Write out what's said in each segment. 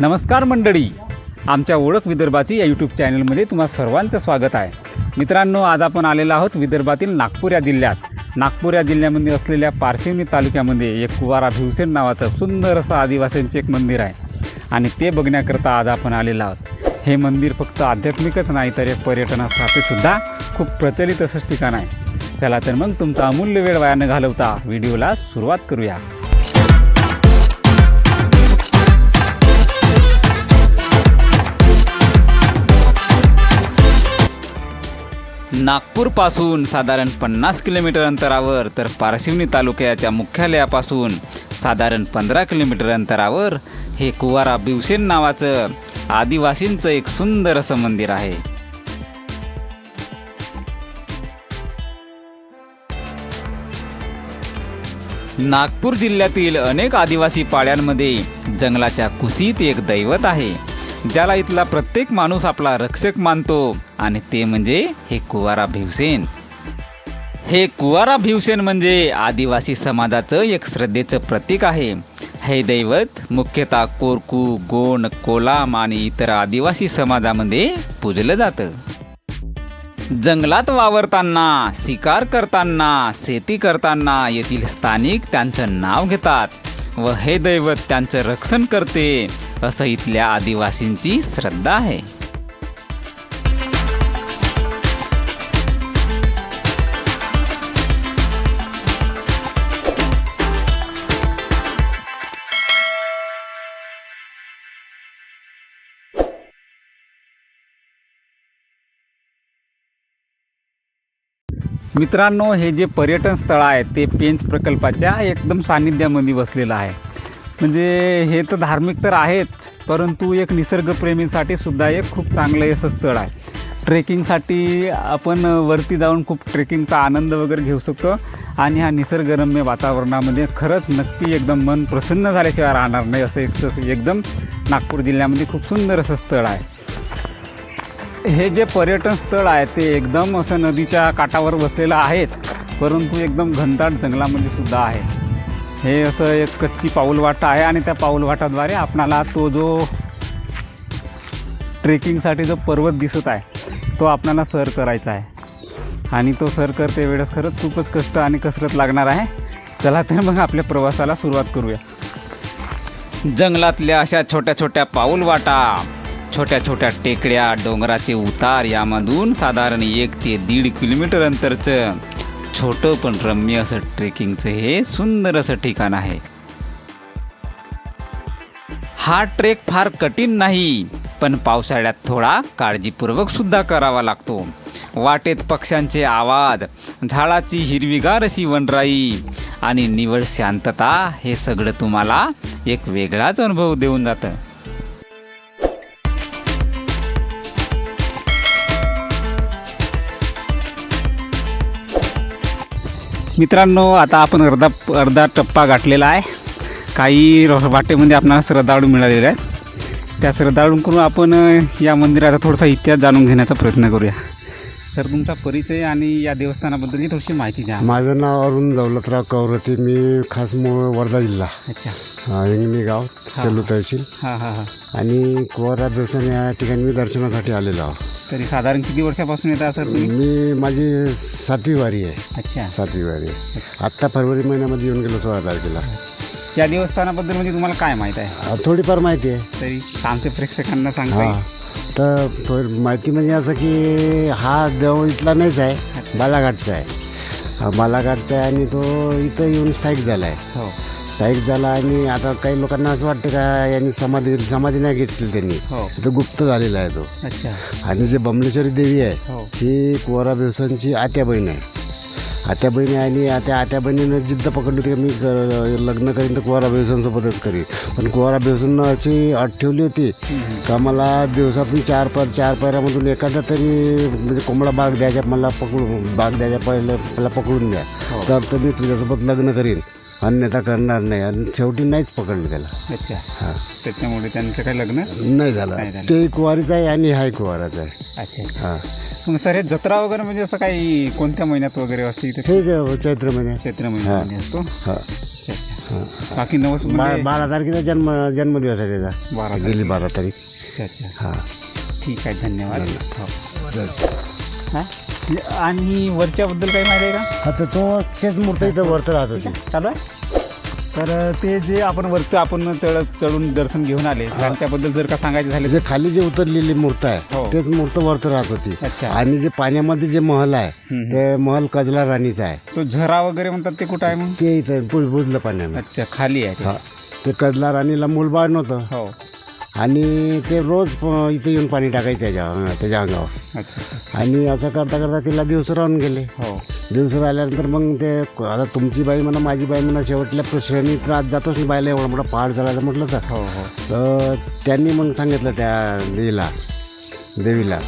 नमस्कार मंडळी. आमच्या ओळख विदर्भाची या यूट्यूब चॅनलमध्ये तुम्हा सर्वांचं स्वागत आहे. मित्रांनो आज आपण आलेलो आहोत विदर्भातील नागपूर या जिल्ह्यात. नागपूर या जिल्ह्यामध्ये असलेल्या पारशिवनी तालुक्यामध्ये एक कुवारा भिवसेन नावाचं सुंदर असं आदिवासींचे एक मंदिर आहे. आणि ते बघण्याकरता आज आपण आलेलो आहोत. हे मंदिर फक्त आध्यात्मिकच नाही तर एक पर्यटनासाठी सुद्धा खूप प्रचलित असंच ठिकाण आहे. चला तर मग तुमचा अमूल्य वेळ वाया न घालवता व्हिडिओला सुरुवात करूया. नागपूरपासून साधारण पन्नास किलोमीटर अंतरावर तर पारशिवनी तालुक्याच्या मुख्यालयापासून साधारण पंधरा किलोमीटर अंतरावर हे कुवारा बिवसेन नावाचं आदिवासींचं एक सुंदर असं मंदिर आहे. नागपूर जिल्ह्यातील अनेक आदिवासी पाड्यांमध्ये जंगलाच्या कुशीत एक दैवत आहे. ज्याला इथला प्रत्येक माणूस आपला रक्षक मानतो आणि ते म्हणजे हे कुवारा भिवसेन हे कुवारा भिवसेन म्हणजे आदिवासी समाजाचं एक श्रद्धेचं प्रतीक आहे. हे दैवत मुख्यतः कोरकू गोंड कोलाम आणि इतर आदिवासी समाजामध्ये पूजलं जातं. जंगलात वावरताना शिकार करताना शेती करताना येथील स्थानिक त्यांचं नाव घेतात व हे दैवत त्यांचं रक्षण करते. असं इथल्या आदिवासींची श्रद्धा आहे. मित्रांनो हे जे पर्यटन स्थळ आहे ते पेंच प्रकल्पाच्या एकदम सान्निध्यामध्ये वसलेलं आहे. म्हणजे हे तर धार्मिक तर आहेच परंतु एक निसर्गप्रेमींसाठी सुद्धा एक खूप चांगलं असं स्थळ आहे. ट्रेकिंगसाठी आपण वरती जाऊन खूप ट्रेकिंगचा आनंद वगैरे घेऊ शकतो आणि हा निसर्गरम्य वातावरणामध्ये खरंच नक्की एकदम मन प्रसन्न झाल्याशिवाय राहणार नाही असं एक तसं एकदम नागपूर जिल्ह्यामध्ये खूप सुंदर असं स्थळ आहे. हे जे पर्यटन स्थळ आहे ते एकदम असं नदीच्या काठावर बसलेलं आहेच परंतु एकदम घनदाट जंगलामध्ये सुद्धा आहे. हे असं एक कच्ची पाऊलवाटा आहे आणि त्या पाऊलवाटाद्वारे आपणाला तो जो ट्रेकिंगसाठी जो पर्वत दिसत आहे तो आपणाला सर करायचा आहे. आणि तो सर करते वेळेस खरंच खूपच कष्ट आणि कसरत लागणार आहे. चला तर मग आपल्या प्रवासाला सुरुवात करूया. जंगलातल्या अशा छोट्या छोट्या पाऊलवाटा छोट्या छोट्या टेकड्या डोंगराचे उतार यामधून साधारण एक ते दीड किलोमीटर अंतरचं छोटं पण रम्य असं ट्रेकिंगचं हे सुंदर असं ठिकाण आहे. हा ट्रेक फार कठीण नाही पण पावसाळ्यात थोडा काळजीपूर्वक सुद्धा करावा लागतो. वाटेत पक्ष्यांचे आवाज झाडाची हिरवीगार अशी वनराई आणि निवड शांतता हे सगळं तुम्हाला एक वेगळाच अनुभव देऊन जातं. मित्रांनो आता आपण अर्धा अर्धा टप्पा गाठलेला आहे. काही वाटेमध्ये आपल्याला श्रद्धाळू मिळालेले आहेत. त्या श्रद्धाळूंकडून आपण या मंदिराचा थोडासा इतिहास जाणून घेण्याचा प्रयत्न करूया. सर तुमचा परिचय आणि या देवस्थानाबद्दलची थोडीशी माहिती द्या. माझं नाव अरुण दौलतराव कवरती मी खास मूळ वर्धा जिल्हा. अच्छा. अ, इंगणी गाव सेलू तहसील. हां हां हां. आणि कुवारा देवस्थान या ठिकाणी मी दर्शनासाठी आलेलो आहो. तरी साधारण किती वर्षापासून येता सर तुम्ही? मी माझी सातवी वारी आहे. अच्छा. सातवी वारी आहे. आत्ता फरवरी महिन्यामध्ये येऊन गेलो सोळा तारखेला. या देवस्थानाबद्दल म्हणजे तुम्हाला काय माहीत आहे? अ, थोडीफार माहिती आहे. तरी आमच्या प्रेक्षकांना सांगता हां? तर थोडी माहिती म्हणजे असं की हा देव इथला नाहीच आहे बालाघाटचा आहे. हा बालाघाटचा आहे आणि तो इथं येऊन स्थायिक झाला आहे हो. स्थायिक झाला आणि आता काही लोकांना असं वाटतं का यांनी समाधी समाधी नाही घेतली त्यांनी. हो. तो गुप्त झालेला आहे तो. अच्छा. आणि जे बमलेश्वरी देवी आहे हो. ही कुवारा बेवसांची आत्या बहीण आहे. आत्या बहिणी आणि त्या आत्या बहिणीनं जिद्द पकडली होती मी क- लग्न करीन तर कुवारा बेवसांसोबतच करीन. पण कुवारा बेवसांना अशी अट ठेवली होती का मला दिवसातून चार पर चार पैरामधून एखादा तरी म्हणजे कोंबडा बाग द्यायचा मला पकडून बाग द्यायचा पहिलं मला पकडून द्या. हो. तर तर मी तुझ्यासोबत लग्न करीन. अन्यथा करणार नाही. आणि शेवटी नाहीच पकडलं त्याला. अच्छा. हां. त्याच्यामुळे त्यांचं काही लग्न नाही झालं. नाही झालं. ते कुवारीचं आहे आणि हाय कुवाराचा आहे. अच्छा हां. मग सर हे जत्रा वगैरे म्हणजे असं काही कोणत्या महिन्यात वगैरे असते इथे? हे जे चैत्र महिने. चैत्र महिन्यामध्ये असतो? हां. अच्छा अच्छा. बाकी नवस बा म्हणजे बारा तारखेचा जन्म जन्मदिवस आहे त्याचा. बारा गेली बारा तारीख. अच्छा अच्छा. हां. ठीक आहे धन्यवाद. हो. हा? आणि वरच्याबद्दल काही माहिती आहे का? आता तो तेच मूर्त इथं वरत राहत होती चालू आहे? तर ते जे आपण वरचं आपण चढ चढून दर्शन घेऊन आले त्याबद्दल जर का सांगायचे झाले जे खाली जे उतरलेली मूर्त हो. आहे तेच मूर्त वरत राहत होती अच्छा. आणि जे पाण्यामध्ये जे महल आहे. ते महल कजला राणीचा आहे. तो झरा वगैरे म्हणतात ते कुठं आहे मग ते इथं बु- बुजलं पाण्यानं. अच्छा खाली आहे ते. हा. ते कजला राणीला मूलबाळ नव्हतं. हो. आणि ते रोज प- इथे येऊन पाणी टाकायचे त्याच्या त्याच्या अंगावर. अच्छा अच्छा आणि असं करता करता तिला दिवस राहून गेले. हो. दिवस राहिल्यानंतर मग ते आता तुमची बाई म्हणा माझी बाई म्हणा शेवटल्या श्रेणी त्रास जातोच नाही बाईला एवढा मोठा पहाड चढायचं म्हटलं तर. हो हो. तर त्यांनी मग सांगितलं त्या देवीला देवीला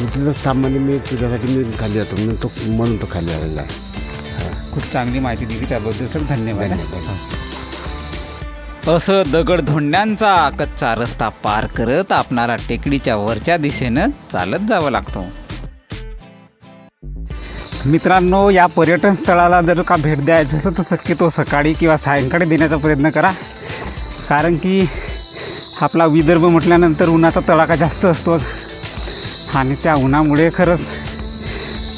तू तिथंच थांब म्हणे मी तुझ्यासाठी मी खाली येतो मी तो म्हणून तो खाली आलेला आहे. खूप चांगली माहिती दिली त्याबद्दल. सर धन्यवाद. धन्यवाद. असं दगड धोंड्यांचा कच्चा रस्ता पार करत आपणाला टेकडीच्या वरच्या दिशेनं चालत जावं लागतो. मित्रांनो या पर्यटन स्थळाला जर का भेट द्यायचं असेल तर शक्यतो सकाळी किंवा सायंकाळी देण्याचा प्रयत्न करा. कारण की आपला विदर्भ म्हटल्यानंतर उन्हाचा तडाखा जास्त असतो आणि त्या उन्हामुळे खरंच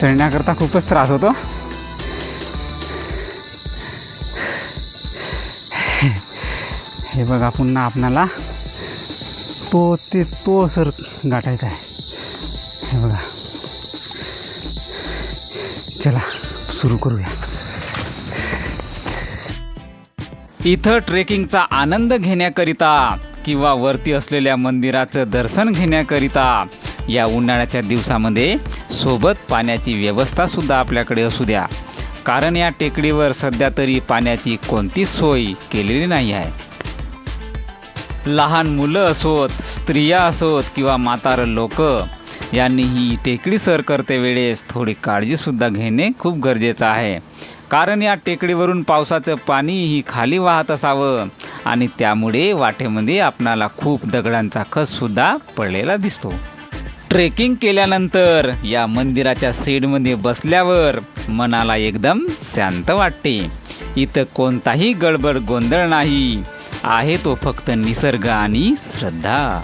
चढण्याकरता खूपच त्रास होतो. हे बघा पुन्हा आपणाला तो ते तो सर गाठायचा आहे हे बघा. चला सुरू करूया. इथं ट्रेकिंगचा आनंद घेण्याकरिता किंवा वरती असलेल्या मंदिराचं दर्शन घेण्याकरिता या उन्हाळ्याच्या दिवसामध्ये सोबत पाण्याची व्यवस्थासुद्धा आपल्याकडे असू द्या. कारण या टेकडीवर सध्या तरी पाण्याची कोणतीच सोय केलेली नाही आहे. लहान मुलं असोत स्त्रिया असोत किंवा म्हातारं लोक यांनी ही टेकडी सर करते वेळेस थोडी काळजीसुद्धा घेणे खूप गरजेचं आहे. कारण या टेकडीवरून पावसाचं पाणीही खाली वाहत असावं आणि त्यामुळे वाटेमध्ये आपणाला खूप दगडांचा खससुद्धा पडलेला दिसतो. ट्रेकिंग केल्यानंतर या मंदिराच्या सीडमध्ये बसल्यावर मनाला एकदम शांत वाटते. इथं कोणताही गडबड गोंधळ नाही. आहे तो फक्त निसर्ग आणि श्रद्धा.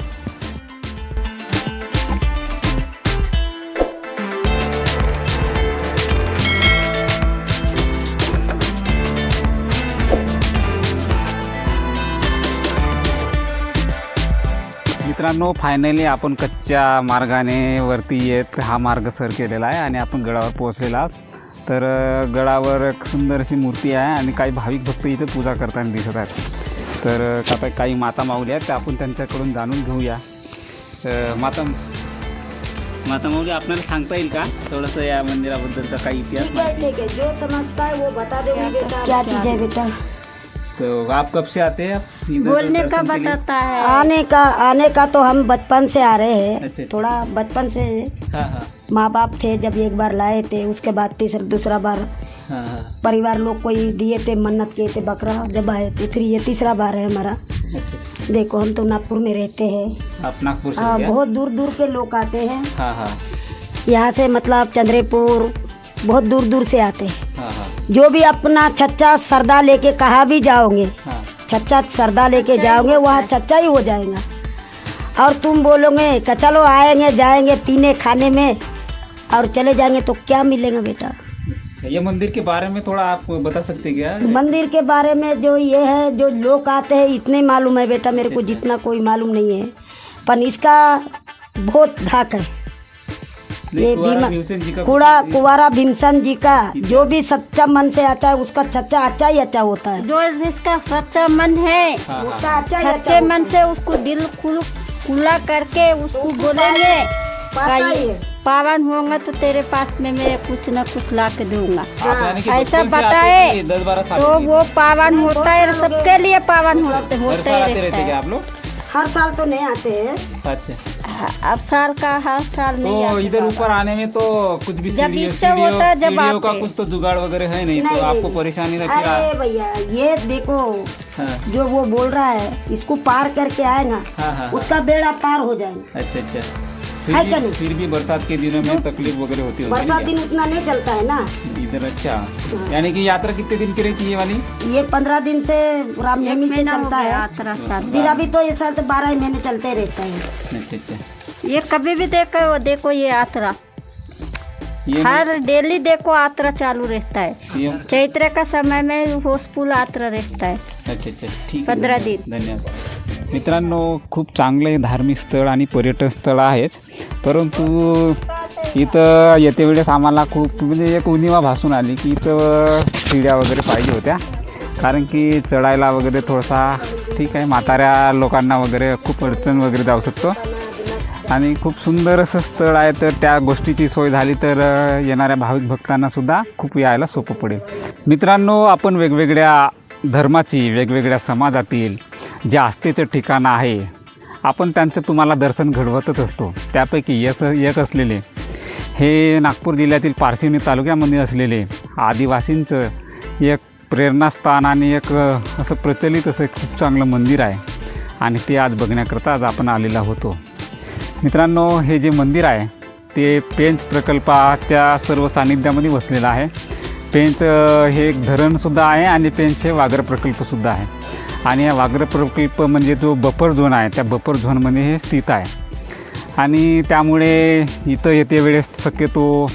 मित्रांनो फायनली आपण कच्च्या मार्गाने वरती येत हा मार्ग सर केलेला आहे आणि आपण गडावर पोहोचलेला आहोत. तर गडावर एक सुंदर अशी मूर्ती आहे आणि काही भाविक भक्त इथे पूजा करताना दिसत आहेत. तर आता काही माता माऊली आहेत त्या आपण त्यांच्याकडून जाणून घेऊया. माता माता माऊली आपल्याला सांगता येईल का? थोडंसं या मंदिराबद्दलचा काही इतिहास माहिती? ठीक है जो समझता है वो बता दो बेटा क्या चीज़ है बेटा? तो आप कब से आते हैं? आप इधर बोलने का के लिए? बताता है। आने का आने का तो हम बचपन से आ रहे अच्छा, हैं अच्छा। थोड़ा बचपन से हाँ हाँ। माँ बाप थे जब एक बार लाए थे उसके बाद तीसरा दूसरा बार हाँ परिवार लोग को ही दिए थे मन्नत किए थे बकरा जब आए थे फिर ये तीसरा बार है हमारा। अच्छा देखो हम तो नागपुर में रहते हैं। आप नागपुर से हाँ, बहुत दूर दूर के लोग आते हैं। हाँ हाँ। यहाँ से मतलब चंद्रेपुर बहुत दूर दूर से आते हैं। हाँ हाँ। जो भी अपना छच्चा सरदा लेके कहाँ भी जाओगे हाँ। छच्चा सरदा लेके जाओगे वहाँ छच्चा ही हो जाएगा। और तुम बोलोगे कि चलो आएँगे जाएँगे पीने खाने में और चले जाएँगे तो क्या मिलेगा बेटा? अच्छा ये मंदिर के बारे में थोड़ा आप बता सकते क्या? मंदिर के बारे में जो ये है जो लोग आते हैं इतने मालूम है बेटा मेरे को जितना कोई मालूम नहीं है। पर इसका बहुत धाक है। ये कुंवारा भीमा भीमसेन जी का कूड़ा कुंवारा भीमसन जी का जो भी सच्चा मन से अच्छा है उसका सच्चा अच्छा ही अच्छा होता है। जो जिसका सच्चा मन है हाँ हाँ। उसका अच्छा ही अच्छा सच्चे मन से उसको दिल खुल खुला करके उसको बोलेंगे। पावन होगा तो तेरे पास में मैं कुछ न कुछ ला के दूँगा। कि ऐसा बताए तो वो पावन होता है सबके लिए पावन होते हर होते ही रहता है। आप लोग? हर साल तो नहीं आते हैं। अच्छा। हर साल का हर साल नहीं तो आते इधर ऊपर आने में तो कुछ भी जब इच्छा होता है, जब का कुछ तो जुगाड़ वगैरह है नहीं तो नहीं, आपको परेशानी अरे भैया ये देखो हाँ। जो वो बोल रहा है इसको पार करके आएगा हाँ हाँ हाँ। उसका बेड़ा पार हो जाएगा अच्छा अच्छा। है क्या भी नहीं? फिर भी बरसात के दिनों में तकलीफ़ वगैरह होती है बरसात दिन उतना नहीं चलता है ना? इधर अच्छा। यानी कि यात्रा कितने दिन की रहती है ये वाली? ये पंद्रह दिन से रामनवमी से महीना हो चलता है। यात्रा फिर अभी तो ये साल तो बारह ही महीने चलते रहता है। अच्छा अच्छा। ये कभी भी देखो देखो ये यात्रा। ये हर डेली देखो यात्रा चालू रहता है। चैत्र का समय में होसफुल यात्रा रहता है। अच्छा अच्छा ठीक. पंधरा दिन. धन्यवाद। मित्रांनो खूप चांगले धार्मिक स्थळ आणि पर्यटन स्थळ आहेच. परंतु इथं येते वेळेस आम्हाला खूप म्हणजे एक उणिवा भासून आली की इथं शिड्या वगैरे पाहिजे होत्या. कारण की चढायला वगैरे थोडासा ठीक आहे. म्हाताऱ्या लोकांना वगैरे खूप अडचण वगैरे जाऊ शकतो. आणि खूप सुंदर असं स्थळ आहे तर त्या गोष्टीची सोय झाली तर येणाऱ्या भाविक भक्तांना सुद्धा खूप यायला सोपं पडेल. मित्रांनो आपण वेगवेगळ्या धर्माची वेगवेगळ्या समाजातील जे आस्थेचं ठिकाण आहे आपण त्यांचं तुम्हाला दर्शन घडवतच असतो. त्यापैकी यस एक असलेले हे नागपूर जिल्ह्यातील पारशिवनी तालुक्यामध्ये असलेले आदिवासींचं एक प्रेरणास्थान आणि एक असं प्रचलित असं खूप चांगलं मंदिर आहे. आणि ते आज बघण्याकरता आज आपण आलेला होतो मित्रांनो हे जे मंदिर आहे ते पेंच प्रकल्पाच्या सर्व सानिध्यामध्ये वसलेलं आहे. पेंच हे एक धरणसुद्धा आहे आणि पेंच हे वाघर प्रकल्पसुद्धा आहे. आणि या वाघर प्रकल्प म्हणजे जो बफर झोन आहे त्या बफर झोनमध्ये हे स्थित आहे. आणि त्यामुळे इथं येते वेळेस शक्यतो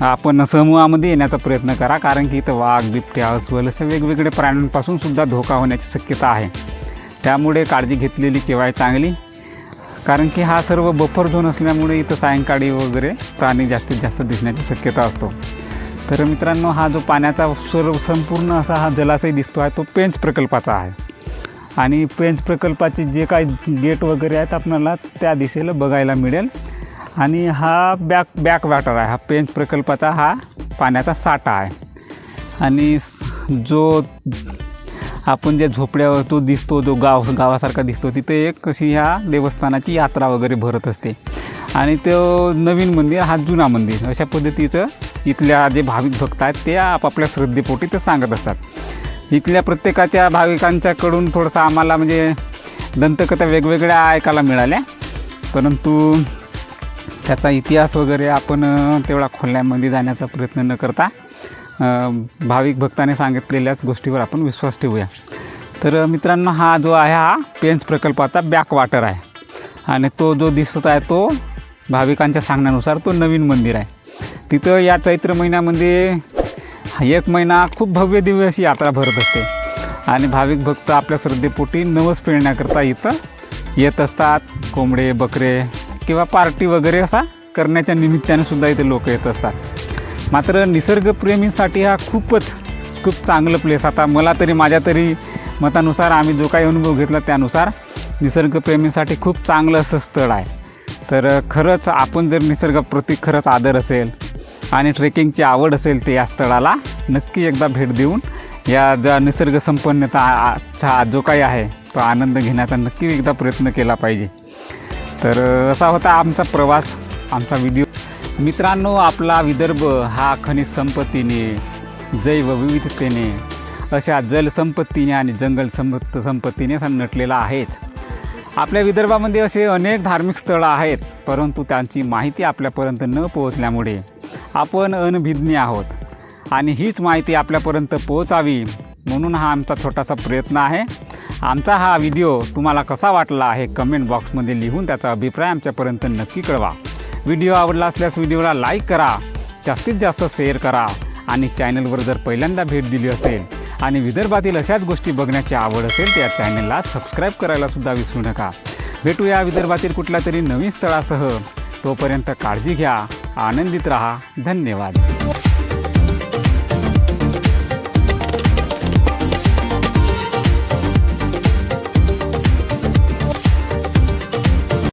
आपण समूहामध्ये येण्याचा प्रयत्न करा कारण की इथं वाघ बिबट्या अस्वल असे वेगवेगळे प्राण्यांपासून सुद्धा धोका होण्याची शक्यता आहे. त्यामुळे काळजी घेतलेली केव्हा चांगली. कारण की हा सर्व बफर झोन असल्यामुळे इथं सायंकाळी वगैरे प्राणी जास्तीत जास्त दिसण्याची शक्यता असतो. तर मित्रांनो हा जो पाण्याचा सर्व संपूर्ण असा हा जलाशय दिसतो आहे तो पेंच प्रकल्पाचा आहे. आणि पेंच प्रकल्पाचे जे काही गेट वगैरे आहेत आपल्याला त्या दिशेला बघायला मिळेल. आणि हा बॅक बॅक वॉटर आहे हा पेंच प्रकल्पाचा हा पाण्याचा साठा आहे. आणि जो आपण ज्या झोपड्यावर तो दिसतो जो गाव गावासारखा दिसतो तिथे एक अशी ह्या देवस्थानाची यात्रा वगैरे भरत असते. आणि तो नवीन मंदिर हा जुना मंदिर अशा पद्धतीचं इथल्या जे भाविक भक्त आहेत ते आपापल्या श्रद्धेपोटी ते सांगत असतात. इथल्या प्रत्येकाच्या भाविकांच्याकडून थोडंसं आम्हाला म्हणजे दंतकथा वेगवेगळ्या ऐकायला मिळाल्या. परंतु त्याचा इतिहास वगैरे आपण तेवढा खोल्यामध्ये जाण्याचा प्रयत्न न करता भाविक भक्ताने सांगितलेल्याच गोष्टीवर आपण विश्वास ठेवूया. तर मित्रांनो हा जो आहे हा पेंच प्रकल्पाचा बॅकवॉटर आहे. आणि तो जो दिसत आहे तो भाविकांच्या सांगण्यानुसार तो नवीन मंदिर आहे. तिथं या चैत्र महिन्यामध्ये एक महिना खूप भव्य दिव्य अशी यात्रा भरत असते. आणि भाविक भक्त आपल्या श्रद्धेपोटी नवस पेळण्याकरता इथं येत असतात. कोंबडे बकरे किंवा पार्टी वगैरे असा करण्याच्या निमित्ताने सुद्धा इथे लोक येत असतात. मात्र निसर्गप्रेमींसाठी हा खूपच खूप चांगलं प्लेस आता मला तरी माझ्या तरी मतानुसार आम्ही जो काही अनुभव घेतला त्यानुसार निसर्गप्रेमींसाठी खूप चांगलं असं स्थळ आहे. तर खरंच आपण जर निसर्गाप्रती खरंच आदर असेल आणि ट्रेकिंगची आवड असेल ते या स्थळाला नक्की एकदा भेट देऊन या ज्या निसर्गसंपन्नता चा जो काही आहे तो आनंद घेण्याचा नक्की एकदा प्रयत्न केला पाहिजे. तर असा होता आमचा प्रवास आमचा व्हिडिओ मित्रांनो आपला विदर्भ हा खनिज संपत्तीने जैवविविधतेने अशा जलसंपत्तीने आणि जंगल संपत्त संपत्तीने नटलेला आहेच. आपल्या विदर्भामध्ये असे अनेक धार्मिक स्थळं आहेत परंतु त्यांची माहिती आपल्यापर्यंत न पोहोचल्यामुळे आपण अनभिज्ञ आहोत. आणि हीच माहिती आपल्यापर्यंत पोहोचावी म्हणून हा आमचा छोटासा प्रयत्न आहे. आमचा हा व्हिडिओ तुम्हाला कसा वाटला आहे कमेंट बॉक्समध्ये लिहून त्याचा अभिप्राय आमच्यापर्यंत नक्की कळवा. व्हिडिओ आवडला असल्यास व्हिडिओला लाईक करा जास्तीत जास्त शेअर करा आणि चॅनलवर जर पहिल्यांदा भेट दिली असेल आणि विदर्भातील अशाच गोष्टी बघण्याची आवड असेल तर या चॅनलला सबस्क्राईब करायला सुद्धा विसरू नका. भेटूया विदर्भातील कुठल्या तरी नवीन स्थळासह. तोपर्यंत काळजी घ्या आनंदित राहा. धन्यवाद.